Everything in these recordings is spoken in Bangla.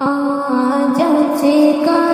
আজ কাল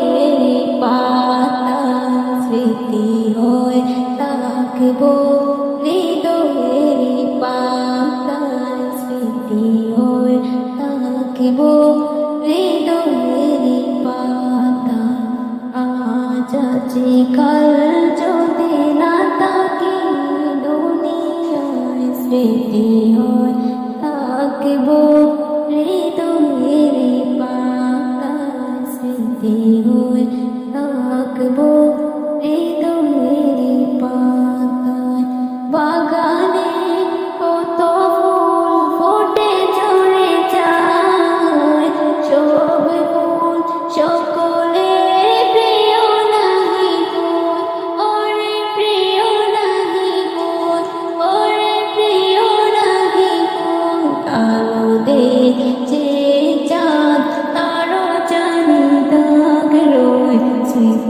তাকিব হৃদয়ের পাতা আজ আছে কাল যদি না তাকে দুনিয়ায় স্মৃতি হয় তাকিব হৃদয়ের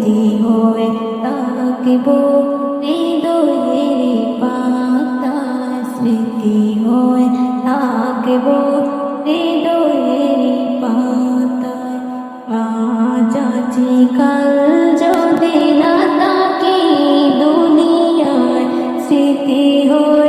যদি হয়ে তাকিব হৃদয়ের পাতা। স্মৃতি হয়ে তাকিব হৃদয়ের পাতা। আজ আছে কাল যদি না তাকি দুনিয়ায়, স্মৃতি হয়ে